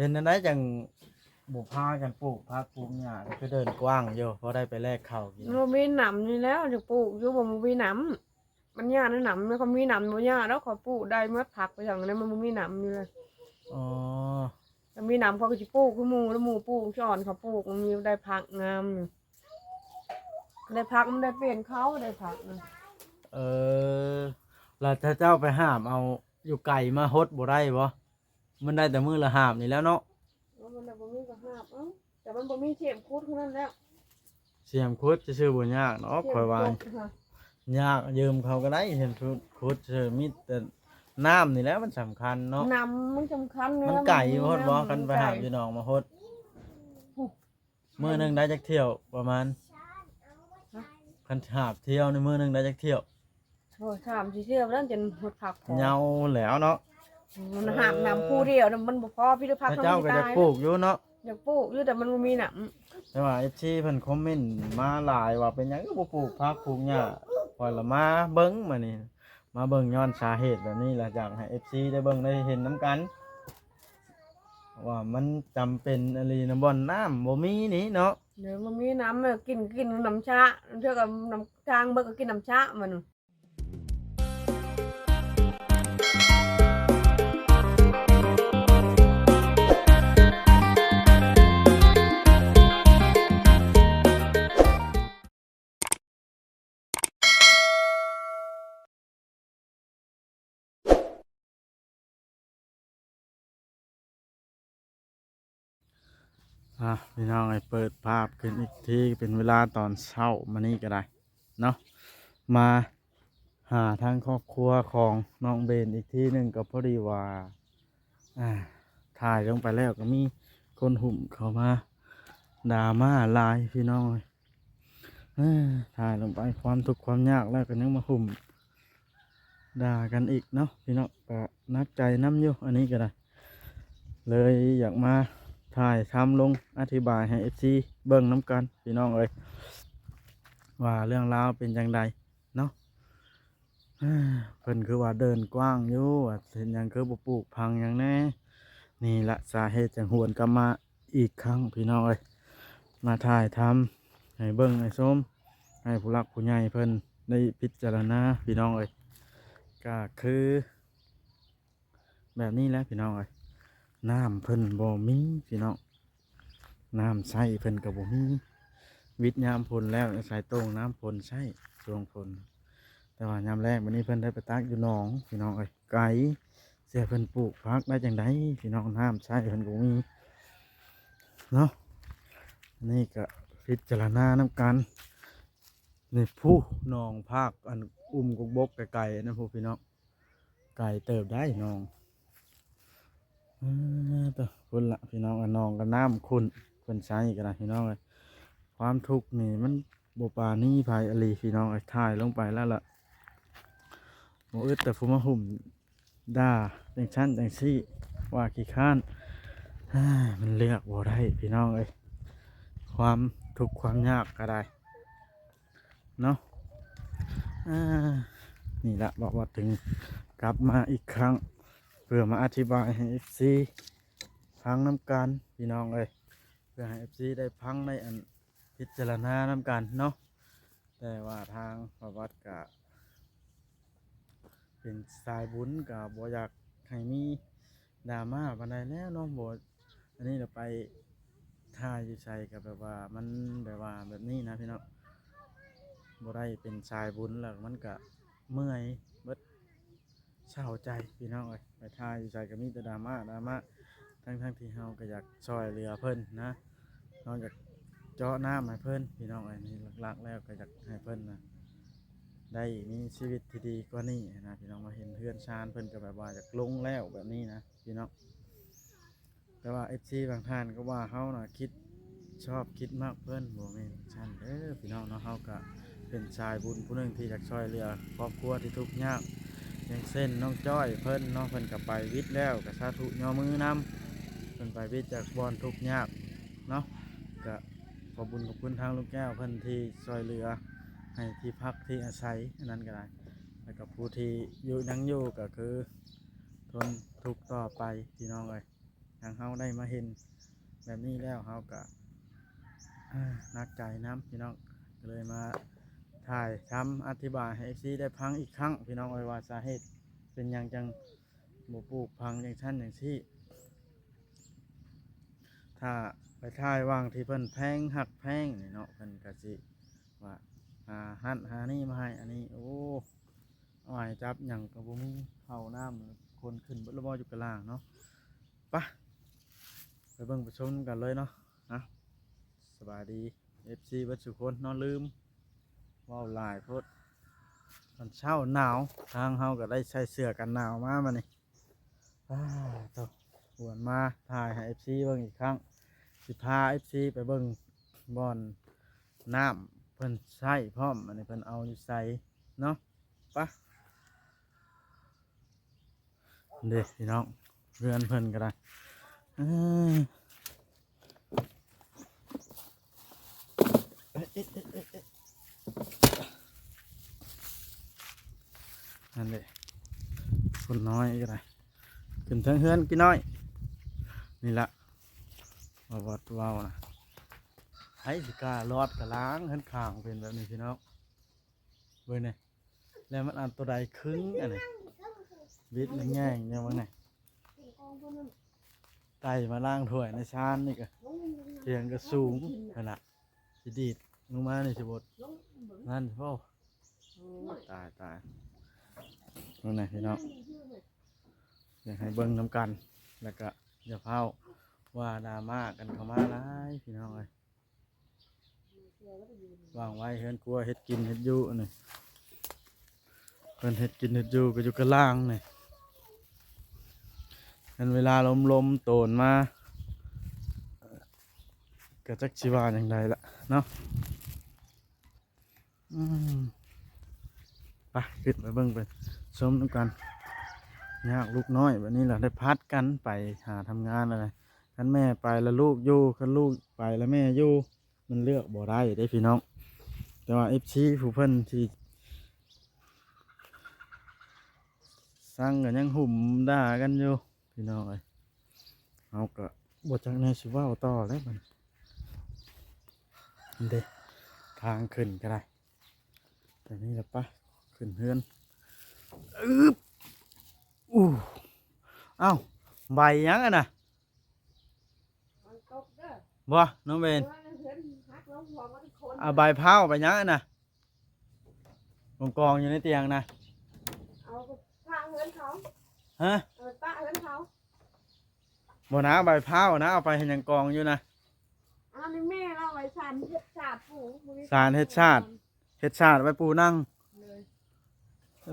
เป็นอันได้จังบุพากันปลูกพักปลูกหญ้าก็คือเดินกว้างอยู่เพราะได้ไปแลกข้าวกินมันบ่มีหนำนี่แล้วจะปลูกอยู่บ่มันมีหนำมันยากนะหนำมันก็มีหนำบ่ยากแล้วขอปลูกได้เมื่อผักไปอย่างนั้นมันบ่มีหนำอยู่เลยอ๋อถ้ามีหนำเขาก็สิปลูกคือหมู่แล้วหมู่ปลูกสอนเขาปลูกมันมีได้ผักงามอยู่ได้ผักมันได้เปลี่ยนเขาได้ผักนะเออแล้วถ้าเจ้าไปห้ามเอาอยู่ไก่มาฮดบ่ได้บ่ มันได้แต่มือละห้ามนี่แล้วเนาะแล้วมันได้บ่มีก็หาบเอ้าแต่มันบ่มีเข็มคุดเท่านั้นแล้วเสียมคุดจะชื่อบ่ยากเนาะเข็มข่อยว่าคุดค่ะยากยืมเขาก็ได้เห็นคุดคุดเชื่อมีแต่น้ำนี่แหล้วมันสำคัญเนาะนำมันสำคัญมันไก่ฮดบ่กันไปหามอยู่หนองมาฮดมื้อหนึงได้จักเที่ยวประมาณคันหาบเที่ยวในมื้อหนึงได้จักเที่ยวโอ้ยถามสิเชื่อมันจนหดผักพอเหงาแล้วเนาะ มันหามนำคู่เดียวน่ะมันบ่พอพี่ฤพักพระเจ้าก็จะปลูกอยู่เนาะอยากปลูกอยู่แต่มันบ่มีหนำแต่ว่า FC เพิ่นคอมเมนต์มาหลายว่าเป็นหยังก็บ่ปลูกผักปลูกหญ้าพอยละมาเบิ่งมานี่มาเบิ่งย้อนสาเหตุแบบนี้ล่ะอยากให้ FC ได้เบิ่งได้เห็นนํกัน ว่ามันจำเป็นอะไรนะบ่อนน้ำบ่มีนี่เนาะ เดี๋ยวมันมีน้ำอะกินกินน้ำชาเท่ากับน้ำทางเบิกก็กินน้ำชามัน อะพี่น้องไอ้เปิดภาพขึ้นอีกทีเป็นเวลาตอนเช้ามานี่ก็ได้เนาะมาหาทางครอบครัวของน้องเบนอีกทีหนึ่งก็พอดีว่าอ่าถ่ายลงไปแล้วก็มีคนหุ่มเข้ามาด่ามาลายพี่น้องเอ้ยเอ้อถ่ายลงไปความทุกข์ความยากแล้วก็ยังมาหุ่มด่ากันอีกเนาะพี่น้องก็นักใจน้ำอยู่อันนี้ก็ได้เลยอยากมา ถ่ายทำลงอธิบายให้เอฟซีเบิ่งน้ำกันพี่น้องเอ้ยว่าเรื่องราวเป็นจังใดเนาะเพิ่นคือว่าเดินกว้างอยู่เห็นหยังคือบ่ปลูกพังหยังแน่นี่ละสาเหตุจังหวนกลับมาอีกครั้งพี่น้องเอ้ยมาถ่ายทำให้เบิ่งให้ชมให้ผู้รักผู้ใหญ่เพิ่นได้พิจารณาพี่น้องเอ้ยก็คือ แบบนี้แหล้วพี่น้องเอ้ย น้ำเพิ่นบ่มีพี่น้องน้ำใช้เพิ่นก็บ่มีวิทยามพลแล้วใส่ตรงน้ำพลใช่ช่วงพลแต่ว่ายามแรกวันนี้เพิ่นได้ไปตักอยู่หนองพี่น้องเอ้ไก่เสียเพิ่นปลูกพักได้จังไดพี่น้องน้ำใช้เพิ่นก็บ่มีเนาะนี่ก็พิจารณาน้ำกันนี่ผู้หนองภาคอันอุ้มกบกไก่ๆนะพวกพี่น้องไก่เติบได้หนอง ตัวคุณละพี่น้องกับน้องกับน้ำคุณคนใช้กันนะพี่น้องเลยความทุกข์นี่มันบปานี่ภายอลีพี่น้องไอ้ถ่ายลงไปแล้วล่ะโมอึดแต่ฟูมาหุ่มด่าจังชั้นจังซี่ว่าขี้ข้านอ้ามันเลือกบ่ได้พี่น้องเอ้ยความทุกข์ความยากก็ได้เนาะนี่ละบอกว่าถึงกลับมาอีกครั้ง พื่อมาอธิบายให้ FC พังน้ำกันพี่น้องเลยเพื่อให้ FC ได้พังในอันพิจารณาน้ำกันเนาะแต่ว่าทางประวัติกะเป็นสายบุญกับบอยากให้มีดราม่าบันไดแล้วเนาะบอันนี้เราไปท่าอยู่ใส่กับแบบว่ามันแบบว่าแบบนี้นะพี่น้องบ่ได้เป็นสายบุญแล้วมันก็เมื่อย เศร้าใจพี่น้องเอ้ยไปทายอยู่ใจก็มีแต่ดราม่าดราม่าทั้งทั้งที่เฮาก็อยากช่วยเหลือเพิ่นนะนอกจากเจาะน้ำให้เพิ่นพี่น้องเอ้ยนี่หลักๆแล้วก็อยากให้เพิ่นนะได้มีชีวิตที่ดีกว่านี้นะพี่น้องมาเห็นเพื่อนชานเพิ่นก็แบบว่าอยากลงแล้วแบบนี้นะพี่น้องแต่ว่าเอฟซีบางท่านก็ว่าเฮานะคิดชอบคิดมากเพิ่นบ่แม่นชั้นเด้อพี่น้องเนาะเฮาก็เป็นชายบุญผู้หนึงที่อยากช่วยเหลือครอบครัวที่ทุกข์ยาก อย่างเส้นน้องจ้อยเพิ่นน้องเพิ่นกับไปวิทย์แล้วกับสาธุยอมือนำเพิ่นไปวิทย์จากบอนทุกยากเนาะก็ขอบุญขอบคุณทางลูกแก้วเพิ่นที่ช่วยเหลือ ให้ที่พักที่อาศัยอันนั้นก็ได้แล้วกับผู้ที่อยู่ยังอยู่ก็คือทนทุกข์ต่อไปพี่น้องเอ้ยทางเฮาได้มาเห็นแบบนี้แล้วเฮาก็อ่านักใจน้ำพี่น้องก็เลยมา ถ่ายทำอธิบายให้ FC ได้พังอีกครั้ง พี่น้องไว้ว่าสาเหตุเป็นหยังจังบ่ปลูกพังอย่างชั้นอย่างที่ ถ้าไปถ่ายว่างที่เพิ่นแพงหักแพงนี่เนาะเพิ่นก็สิว่าหาหันหานี่มาให้อันนี้โอ้เอาให้จับหยังก็บ่มีเข้าน้ำคนขึ้นบ่ระบ่อยู่กลางเนาะปะไปเบิ่งไปชมกันเลยเนาะนะสบายดี FC เบัดสุคนนาะลืม ว้าหลายโพดตอนเช้าหนาวทางเฮาก็ได้ใส่เสื้อกันหนาวมามานี่อ้าวตวหวนมาถ่ายให้ FC เบิ่งอีกครั้งสิพาเอฟซีไปเบิ่งบอนน้ำเพิ่นใช้พร้อมอันนี้เพิ่นเอาอยู่ใส่เนาะปะเด็กพี่น้องเรือนเพิ่นก็ได้เอ้ยเอ๊ะเอ๊ะเอ๊ะเอ๊ะเอ๊ะนั่นเลยค น้อยก็ได้ขึ้นเทิงเฮือนพี่น้อย นี่ละมาวัดว่าวนะไอ้สิการอดกระล้างหันข้างเป็นแบบนี้พี่น้องเว้ยเนี่ยแล้วมันอันตัวใดครึ่งอันนี้วิทย์มันง่งเนี่ยมั้งเนี่ยไต่มาล่างถ้วยในชานนี่ก็เสียงก็สูงขนาดสิดีดลงมาในสิบดนั่นพ่อตายตาย นู่นนะพี่น้องอยากให้เบิ้งน้ำกัน แล้วก็อย่าเผาว่าดราม่ากันเข้ามาหลายพี่น้องเอ้ยวางไว้เฮ็ดกลัวเฮ็ดกินเฮ็ดอยู่นี่เพิ่นเฮ็ดกินเฮ็ดอยู่ก็อยู่กระล่างนี่กันเวลาลมลมโตนมาก็จักสิว่าอย่างไรล่ะเนาะอืมไปขึ้นไปเบิ่งไป ชมด้วยกันยากลูกน้อยวันนี้เราได้พัดกันไปหาทำงานอะไรคันแม่ไปแล้วลูกอยู่คันลูกไปแล้วแม่อยู่มันเลือกบ่ได้ได้พี่น้อง แต่ว่าเอฟซีผู้เพิ่นที่สร้างกันยังหุ่มด่ากันอยู่พี่น้องเอ้ยเอาก็บทจากในสิว่าต่อแล้วมันเด็ทางขึ้นก็ได้แต่นี่แหละปะขึ้นเฮือน อึบอู้เอ้าใบยังอะนะมันตกเด้อบ่น้องเบนเพื่อนเพื่อนฮักล้มหัวมันคนเอาใบเผาไปยังอะนะกองกองๆอยู่ในเตียงนะเอาไปป้าเพื่อนเขาฮะเอาไปป้าเพื่อนเขาบ่นะใบเผานะเอาไปเห็นยังกองอยู่นะอันนี้แม่เราไว้ชันเฮ็ดชาติปู่มื้อนี้สารเฮ็ดชาติเฮ็ดชาติไว้ปูนั่ง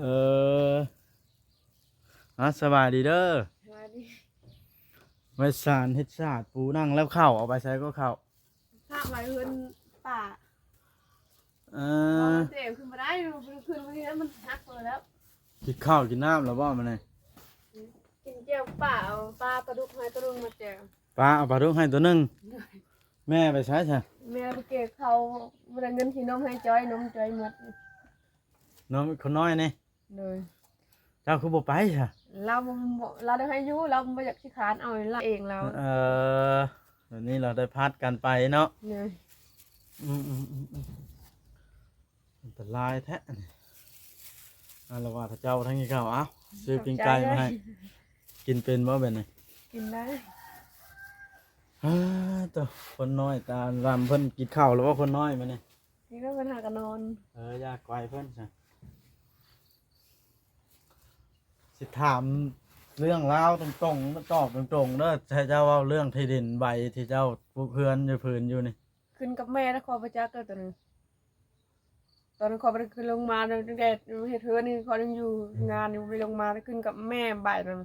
เลยเอออะสบายดีเด้อมาดิไว้สารเฮ็ดชาติปูนั่งแล้วเข้าเอาไปใช้ก็เข้าพาไว้เพื่อนป่าเอเอาอเจ็บขึ้นมาได้อยู่ขึ้นมาที่นั้นมันฮักเลยแล้ว กินข้าวกินน้ำแล้วบ่มันนี่กินเจียวป่าเอาปลาปลาดุกให้ตัวนึงมาแจวปลาเอาปลาดุกให้ตัวหนึงแม่ไปใช้ใช่แม่ไปเก็บเขาเวลาเงินที่น้องให้จอยนมจอยหมดน้องคนน้อยนี่ เลยเจ้าคือบ่ไปใช่เราบ่เราได้ให้อยูเราไม่อยากขี้ขานเอาเราเองเราเออเดี๋ยวนี้เราได้พัดกันไปเนาะเนี่ยอืมอืมอืมอืมอันตรายแท้นี่อาละว่าพระเจ้าทั้งนี้เขาเอาซื้อปิ้งไก่มาให้กินเป็นบ่เป็นไงกินได้ฮ่าตัวคนน้อยตาลำเพิ่นกินข้าวแล้วว่าคนน้อยมาเนี่ยนี่ก็เป็นหากันนอน เออยากไกวเพิ่นใช่ สิถามเรื่องราวตรงๆมาตอบตรงๆเด้อให้เจ้าเว่าเรื่องที่ดินใบที่เจ้าปลูกเพื่อนอยู่พื้นอยู่นี่ขึ้นกับแม่แล้วคอประจักษ์เกิดตัวหนึงตอนนั้นคอไปขึ้นลงมาตั้งแต่เฮ็ดเทือนี่คอยังอยู่งานอยู่ไปลงมาแล้วขึ้นกับแม่บ่ายนั้น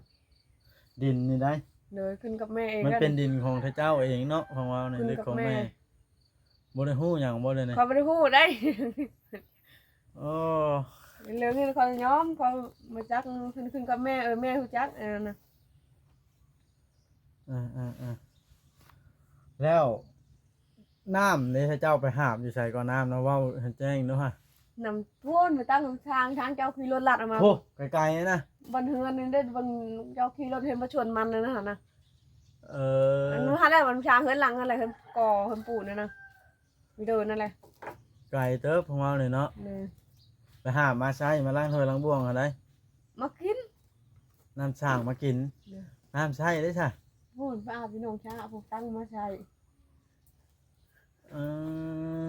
ดินนี่ได้ เลยขึ้นกับแม่เองมันก็ เป็นดินของเจ้าเองเนาะของเราเนี่ยขึ้นหรือกับของแม่แม่ บ่ได้ฮู้หยังบ่เลยเนี่ยคอไม่ได้พูดได้ โอ้ เรื่องนี้คอย้อมคอมาจักขึ้นขึ้นกับแม่เออแม่ฮู้จักเออนะอ่าอ่าอ่าแล้วน้ำนี่ให้เจ้าไปหาบอยู่ใส่ก่อนน้ำนะเว่าให้แจ้งเนาะฮะนำพ่นมาตั้งทางช้างเจ้าขี่รถลัดออกมาโอ้ไกลๆนะบันเทือนนี่ได้บันเจ้าขี่รถเห็นมาชนมันเลยนะฮะนะเอออันนู้นฮะแล้วมันชาเฮือนหลังอะไรเฮือนกอเฮือนปูนั่นนะมีเดินนั่นแหละไก่เติบของเราเลยเนาะนี่ ไปหามาใช้มาล้างถ้วยล้างบ่วงอะไรมากินน้ำช่างมากินเนี่ยน้ำใช้ได้ใช่พูดไปอาบพี่น้องชาผมตั้งมาใช้เออ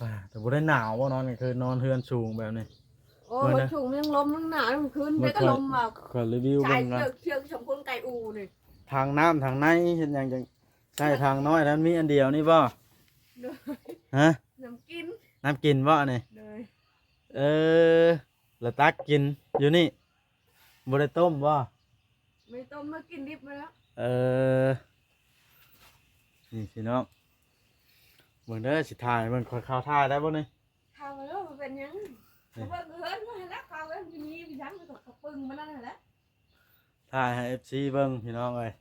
ป่าแต่บ่ได้หนาวว่านอนกลางคืนนอนเฮือนสูงแบบนี้ โอ้เมื่อนะ มันฉุงมันยังลมมันหนาวมันคืนเมื่เด็อกก็ก่อนลมมาขอรีวิวชายเบิ่งกันเชือกเชือกสมพลไก่อูนี่ทางน้ำทางในเห็นอย่างจังใช่ทางน้อยนั้นมีอันเดียวนี่บ่ เลยฮะ น้ำกินน้ำกินบ่นี่เลยเออแล้วตักกินอยู่นี่บ่ได้ต้มบ่ไม่ต้มมากินดิบไปแล้วเออนี่พี่น้องเบิ่งเด้อสิถ่ายเบิ่งขอข่าวถ่ายได้บ่นี่ข้าวไปแล้วมันเป็นหยังเขาเบิ่งเฮือนมาให้แล้วข้าวแล้วมันมีพี่ยังมันก็กระปึงมานั่นแหละถ่ายให้ FC เบิ่งพี่น้องเอ้ย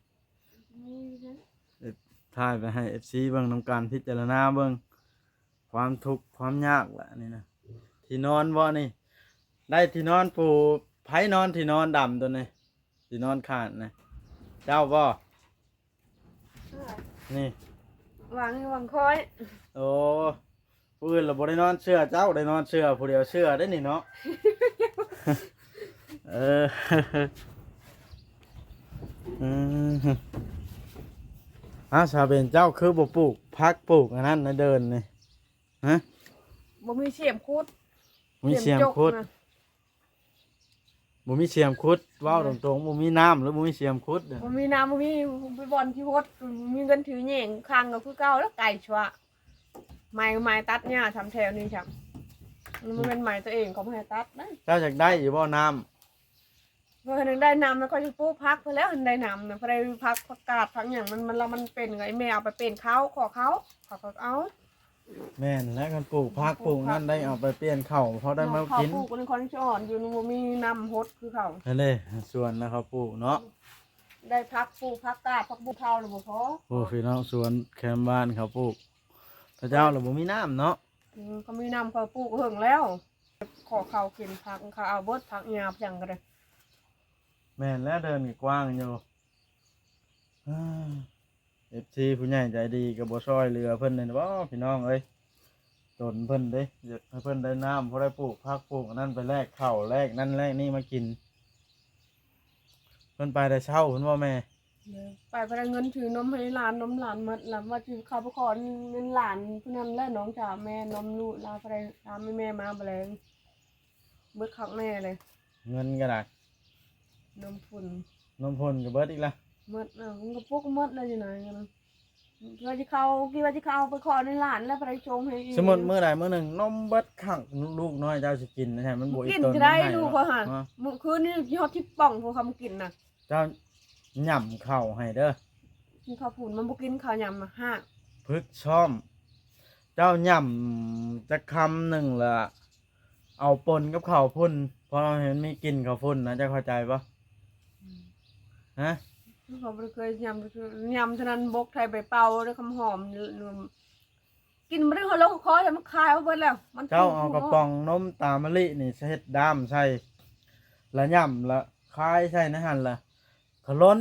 มีพี่ยัง ถ่ายไปให้ FC เบิ่งนํการพิจารณาเบิ่งความทุกข์ความยากแหละนี่นะที่นอนบ่นี่ ได้ที่นอนปูไผนอนที่นอนดำตัวนี้ที่นอนขาดนะเจ้าบ่นี่วางให้วางคอย โอ้ผู้อื่นเราบ่ได้นอนเชื่อเจ้าได้นอนเชื่อผู้เดียวเชื่อได้นี่เนาะเออ อืมอ่าชาเบนเจ้าคือบ่ปลูกพักปลูกอันนั้นนะเดินนี่ฮะบ่มีเสียมคุดมีเสียมจกคุดนะบ่มีเสียมคุดเว้าตรงๆบ่มีน้ำหรือบ่มีเสียมคุดเด้อบ่มีน้ำบ่มีไปบอลที่โฮดมีเงินถือแหย่งคางก็คือเก่าแล้วไก่ชัวไม้ไม้ตัดหญ้าทำแถวนี้จ้ะมันเป็นไม้ตัวเองเขาบ่ให้ตัดนะเจ้าอยากได้อยู่บ่น้ำ เพื่อนงได้น้ำแล้วก็จะปลูกพักไปแล้วอันได้น้ำนะเพราะได้พักผักกาดพักอย่างมันมันแล้วมันเป็นไงแม่เอาไปเป็นเขาขอเขาเขาก็เอา แม่นแล้วกันปลูกพักปลูกนั่นได้เอาไปเปลี่ยนข้าวเพราะได้มาเขากินปลูกเป็นคนที่อ่อนอยู่มันมีน้ำฮดคือเขานั่นเลยส่วนนะครับปลูกเนาะได้พักปลูกพักกาดพักบุเทาหรือบุพอโอ้พี่น้องสวนแคมบ้านเขาปลูกพระเจ้าเราบ่มีน้ำเนาะอืมเขามีน้ำเขาปลูกเหิงแล้ว ขอเขากินพักเขาเอาเบิดพักหยาบจังกันเลย แม่นแล้วเดินก็กว้างอยู่เอฟซีผู้ใหญ่ใจดีกับบ่ซอยเรือเพิ่นนี่บ่พี่น้องเอ้ยตนเพิ่นเด้อยากให้เพิ่นได้น้ำเพราะได้ปลูกพักปลูกอันนั่นไปแลกข้าวแลกนั่นแลกนี่มากิน เพิ่นไปแต่เช้าเพิ่นว่าแม่ไปไปได้เงินถือนมให้หลานนมหลานหมดแล้วว่าที่เขาไปขอเงินหลานผู้นั้นและน้องจ๋าแม่นมลูกลาไปได้ตามแม่มาแบลงเบิดคักแม่เลย เงินก็ได้ นมฝุ่นนมพ่นก็เบิดอีกละหมดอะมันก็พวกหมดเลยอยู่ไหนกันนะว่าจะเขาคิดว่าจะเขาเอาไปขอในหลานแล้วไปได้ชมให้อีกสมมุติมื้อใดมื้อหนึงนมเบิดข้างลูกน้อยเจ้าสิกินนะใช่มันบ่อีกินตนจะได้มันให้ลูกเนาะเขาหันเนาะมื้อคืนนี่ยอดที่ป่องพวกเขามากินน่ะเจ้าหย่ำข้าวให้เด้อกินข้าวผุนมันบ่กินข้าวยำมาห้าพึกช่อม เจ้าย่ำจะคำหนึ่งละเอาปนกับข้าวพุ่นเพราะเราเห็นมีกลิ่นข้าวพุ่นนะเจะเข้าใจปะ ฮะเขาบ่เคยยำบ่เคยยำเท่านั้นบกไทยใบเป่าด้วยคำหอมกินไม่ได้หัวเราะคอแต่มันคายเอาเบิดแล้ว มันเจ้าเอากระป๋องนมตามะลินี่เฮ็ดด้ามใส่ละย่ำละคายใส่นะฮันละขล้น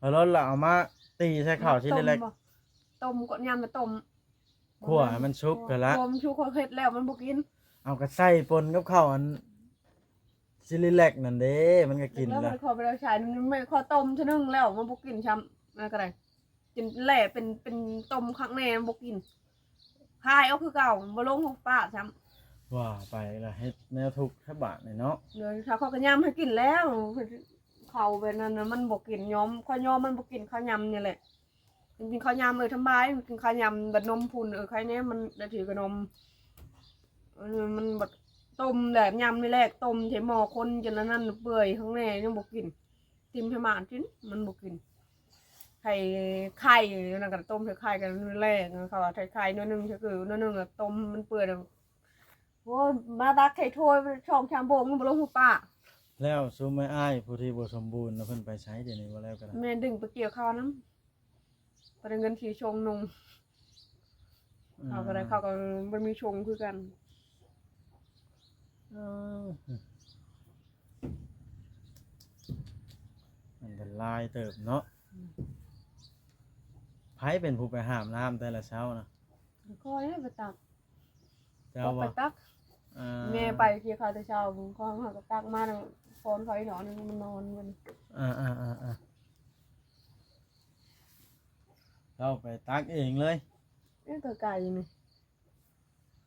ขล้นละเอามาตีใส่ข้าวชิ้นเล็กต้มก็ยำมาต้มๆขั่วให้มันชุบกันละต้มชุบเขาเฮ็ดแล้วมันบ่กิน เอากระใส่ปนกับข้าวอัน ชิ้นเล็กๆนั่นเด้ มันก็กินแล้วละมันขอไปแล้วใช้มันไม่ขอต้มเท่านึงแล้วมันบ่กินช้ำอะไรก็ได้กินแหล่เป็นเป็นต้มข้างในมันบ่กินคายเอาคือเก่าบ่ลงของป้าช้ำว่าไปละเฮ็ดแนวทุกข์แทบบาทนี่เนาะเดี๋ยวถ้าเขาก็ยำให้กินแล้วเขาแบบนั้นน่ะมันบ่กินยอมข้าวยอมมันบ่กินข้าวยำนี่แหละจริงๆข้าวยำเออทำบายมันกินข้าวยำแบบนมพุนเออใครเนี้ยมันได้ถือกับนมเออมันแบบ ต้มแบบยำนี่แหละต้มใช้หม้อคนจนอันนั้นเปื่อยข้างในยังบ่กินทิมให้หมากินมันบ่กินไข่ไข่นั่นก็ต้มใส่ไข่กันแรกเขาว่าไข่ไข่นิดนึงก็คือนิดนึงอะต้มมันเปื่อยแล้วโอ้ยมาตักไข่ถ้วยช่องชามโบกมันบ่ลงหูป้าแล้วซูไม่อ้ายผู้ที่บ่สมบูรณ์นะเพิ่นไปใช้เดี๋ยวนี้ว่าแล้วก็ได้แม่ดึงไปเกี่ยวข้าวน้ำไปได้เงินทีชงนงเขาก็ได้เขาก็มันมีชงคือกัน มันก็ลายเติบเนาะไผเป็นผู้ไปหามน้ำแต่ละเช้านะก็ได้ไปตักเจ้าไปตักอ่าแม่ไปเกี่ยวข้าแต่เช้าผมก็มาก็ตักมาแล้วฟอนเขาอีนอนึงมันนอนมันอ่าอ่าอ่าอ่เราไปตักเองเลย เอ๊ะตัไก่นี่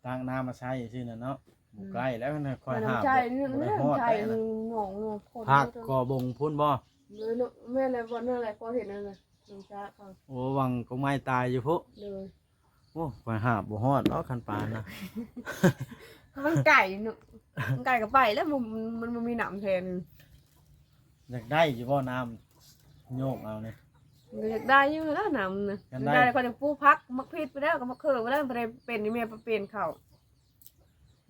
ตักน้ำมาใช้สินะเนาะ อืมใกล้แล้วนะคอยมันหามใช่นี่บ่ได้นี่ฮอดใช่ได้นะหนองเนาะคนภาคกอบงพุ่นบ่เลยเนาะแม่อะไรวันนั้นอะไรก็เห็นนั่นเลยน้ำชาเขาโอ้วังก็ไม่ตายอยู่พุเลยโอ้คอยหาบ่ฮอดเนาะคันปานนะมันไก่เนาะมันไก่กับไปแล้วมันมันมันมีหนามแทนอยากได้อยู่บ่น้ำโยกเอาเนี่ยมันอยากได้อยังแล้วหนามนะกันอยากได้ได้คนจะปูพักมักพริดไปแล้วก็มักเคือไปแล้วไปเป็นนี่แม่ไปเป็นเขา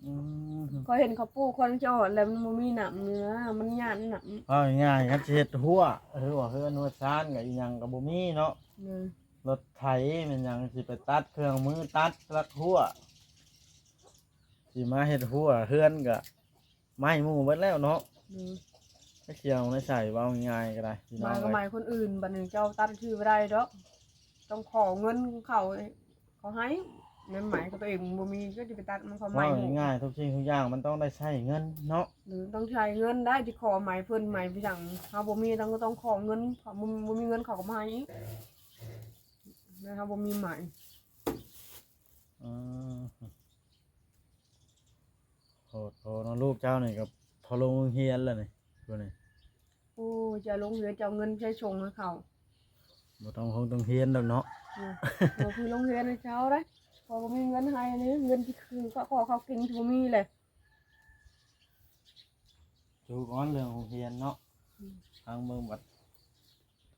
อืมก็เห็นเขาปูคนจะอ่อนแล้วมันบ่มีหนามเนื้อมันหยาดหนามเอาง่ายๆครับสิเฮ็ดหัวหรือว่าเฮือนหัวซานก็อีหยังก็บ่มีเนาะเลยรถไถมันหยังสิไปตัดเครื่องมือตัดลักหัวสิมาเฮ็ดหัวเฮือนก็ไม้หมู่เบิดแล้วเนาะเลยไม่เคียวไม่ใส่เว้าง่ายๆก็ได้พี่น้มาองก็หเอ้มายยคนอื่นบัดนี้เจ้าตัดชื่อไม่ได้ดอกต้องขอเงินเขาเขาให้ นั่นหมายก็ตัวเองบ่มีก็จะไปตัดมันเขาไม่เว้าง่ายๆทุกสิ่งทุกอย่างมันต้องได้ใช้เงินเนาะหรือต้องใช้เงินได้ที่ขอหมายเพิ่นหมายไปสั่งเขาบ่มีต้องก็ต้องขอเงินเขาบ่บ่มีเงินเขาก็มาให้อีกนะครับบ่มีหมายอืมโหดโหเนาะลูกเจ้านี่กับพอลงเฮียนแล้วนี่ตัวนี้โอ้จะลงเรือจะเอาเงินใช้ชงให้เขาบ่ต้องคงต้องเฮียนดอกเนาะเนี่ยบ่คือลงเรือให้เช้าได้ พอบ่มีเงินให้นี่เงินที่คือก็ขอเขากินที่บ่มีเลยจูก้อนเรื่องของเฮียนเนาะอืมทางเมืองบัด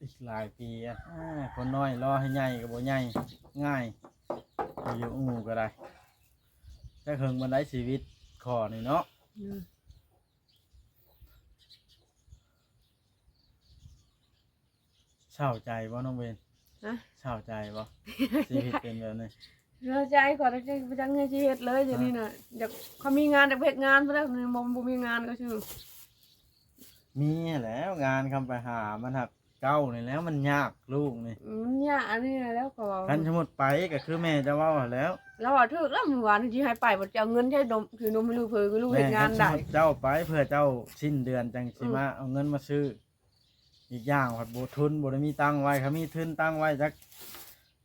อีกหลายปีอะอ่าคนน้อยรอให้ใหญ่ก็บ่ใหญ่ง่ายไปอยู่อู่ก็ได้จะเคิงบันไดชีวิตขอนี่เนาะอืมเศร้าใจบ่น้องเวนฮะเศร้าใจบ่ชีวิตเป็นแบบนี้ เรือใจก่อนจะไปจังเงินชีเฮ็ดเลยอย่างนี้น่ะอยากเขามีงานอยากไปเฮ็ดงานเพิ่นแล้วนี่บ่บ่มีงานก็ชื่อมีแหล้วงานคำไปหามันหักเก้านี่แล้วมันยากลูกนี่มันยากอันนี้น่ะแล้วก็ว่าคันสมมุติไปก็คือแม่จะเว้าหั่นแหล้วเราว่าถึกแล้วเมื่อวานที่ให้ไปบ่จะเอาเงินใช้ดมคือนมให้ลูกเพิ่นก็ลูกเฮ็ดงานคัได้สมมุติเจ้าไปเพื่อเจ้าสิ้นเดือนจังสิมาเอาเงินมาซื้อ อีกอย่างผัดบทุนบ่ได้มีตังค์ไว้เขามีทุนตังค์ไว้จัก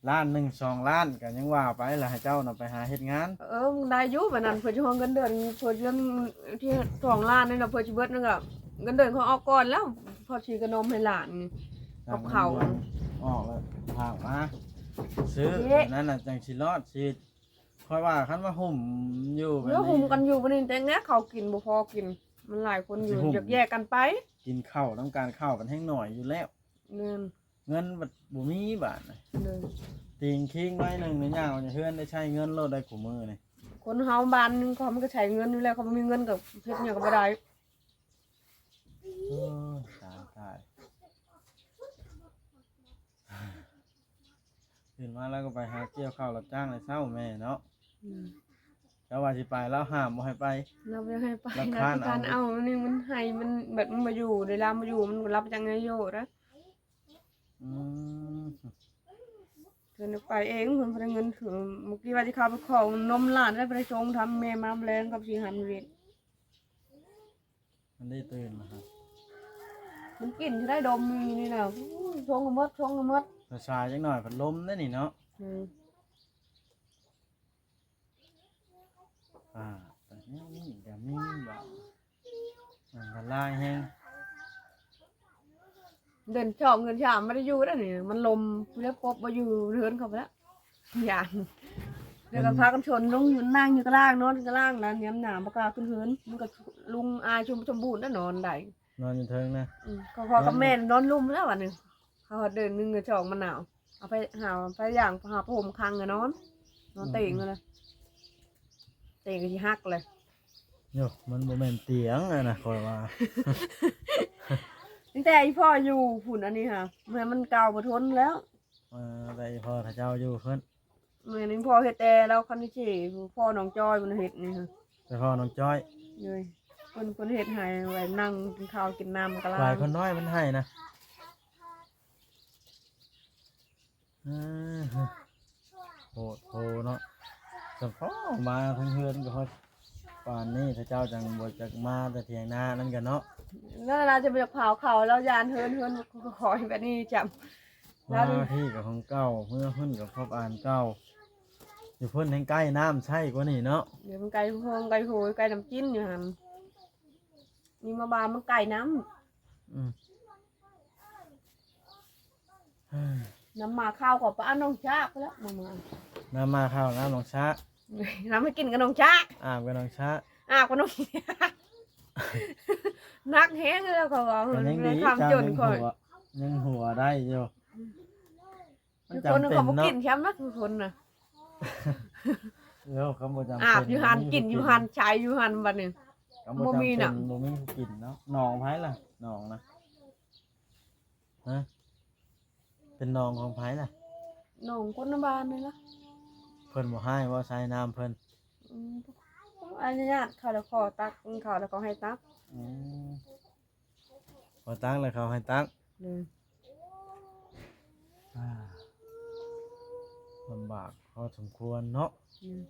ล้านหนึ่งสองล้านก็ยังว่าไปแล้วให้เจ้าน่ะไปหาเฮ็ดงาน เออมึงได้อยู่บัดนั้นเพิ่นสิเอาเงินเดือนเพิ่นเดือนที่2ล้านนี่น่ะเพิ่นสิเบิดนั่นก็เงินเดือนเขาเอาก่อนแล้ว พอสิขนมให้หลานนี่กับเขาออกแล้วผากมาซื้อเอ๊ะนั่นน่ะจังสิรอดชีวิตค่อยว่าคันว่าห่มอยู่แบบเนื้อนี้ หุมกันอยู่บัดนี้แต่แน่เขากินบ่พอกิน มันหลายคนอยู่สิหุ่มอยากแยกกันไปกินข้าวต้องการข้าวมันแห้งหน่อยอยู่แล้วเงิน เงินบัดบ่มีบาทน่ะเงินติงคิงไว้หนึ่งในย่างมันจะเฮือนได้ใช้เงินโลดได้ขู่มือนี่คนเฮาบ้านนึงเขามันก็ใช้เงินอยู่แล้วเขาบ่มีเงินกับเฮ็ดหยังก็บ่ได้โอ้ยตายตายตื่นมาแล้วก็ไปหาเกี่ยวข้าวรับจ้างในเช้าแม่เนาะอืมแล้วว่าสิไปแล้วห้ามบ่ให้ไป เราไม่ให้ไปรับนะทานที่การเอาเอานี่มันให้มันแบบมันมาอยู่เวลามาอยู่มันรับจังไงโยนะ อืมเพิ่นไปเองเพิ่นบ่ได้เงินถึงเมื่อกี้ว่าที่เขาไปของนมหลานได้ไปชงทำแม่มาแรงกับสิหันเวทมันได้ตื่นนะครับมันกินที่ได้ดมมีนี่น่ะอู้ชงกันหมดชงกันหมดแต่ชายจังหน่อยพัดลมได้นี่เนาะอืมอ่าแต่นี่นี่ก็มีบ่มันก็ลายแฮง เดินชอบเงินชามไม่ได้อยู่แล้วนี่มันลมเรียกกบมาอยู่เรือนเขาไปแล้วอย่างเดี๋ยวก็พากันชนลงอยู่นั่งอยู่กระล่างนอนอยู่กระล่างนะเนียมหนามปากกาขึ้นเฮือนมันก็ลุงอายชมชมบูรณ์น่ะนอนได้นอนอยู่เทิงนะอืมเขาพอกับแม่นอนลุ่มแล้ววันหนึงเขาเดินหนึงกับชองมันหนาวเอาไปหาไปอย่างหาผ้าห่มคังกันนอนนอนเต่งกันเลยเต่งกันที่ฮักเลยโยมันบ่แม่นเตียงอะนะคอยว่า ตั้งแต่อ้พ่ออยู่ผุ่นอันนี้ค่ะแม่มันเก่าบ่ทนแล้วเออไปพอถ้าเจ้าอยู่เพิ่นแม่นี่พ่อเฮ็ดแต่เราคันนี้เจพ่อน้องจอยมันเฮ็ดนี่ค่ะแต่พ่อน้องจ้อยเลยเบนคอนเฮ็ดให้ไว้นั่งกินข้าวกินน้ำกัะลาฝ่ายคนน้อยมันให้นะอ่าโหดโหเนาะแต่พ่อมาทั้งเฮือนก็ ป่านนี้พระเจ้าจังบ่จักมาแต่เถียงนานั่นกันเนาะนั่นเราจะไปเผาเขาแล้วยานเฮินเฮินก็ขอให้แบบนี้จำแล้มาวที่กับของเก่าเมื่อขึ้นกับพบอ่านเก่าอยู่เพิ่นแห่งใกล้น้ำใช่กว่านี่เนาะเดี๋ยวมันไก่พงไก่โหยไก่น้ำจิ้นอยู่หันนี่มาบานมันไก่น้อืมำน้ำมาข้าวกับป้าน้องชาไปแล้วมามาน้ำมาข้าวน้ำหนองช้า น้ำไม่กินกับน้องชาอาบกับหนองช้า อ้าวกับน้องนักแห้งแล้วเขาบอกแต่ยังเลดียจังทำจนยังค่หัอยวยังหัวได้อยู่มันทุกคนจำเป็นเขาบอกเนาะกินแชมป์นะทุกคนนะเดี๋ยวเขาบ่จำเป็นอาบอยู่หันกินอยู่หันชายอยู่หันบัดนี้ เขาบ่บ่จำมีเป็นน่ะ บ่มีผู้กินเนาะหนองไผล่ะหนองนะฮะเป็นหนองของไผล่ะ น้องคนน้ำบานนี่ละ เพิ่นบ่ให้ว่าใช้น้ำเพิ่นอืมอันนี้ญาติเขาแล้วขอตักเขาแล้วก็ให้ตักอืมพอตั้งแล้วเขาให้ตั้งเลยอ่าลำบากพอสมควรเนาะอืม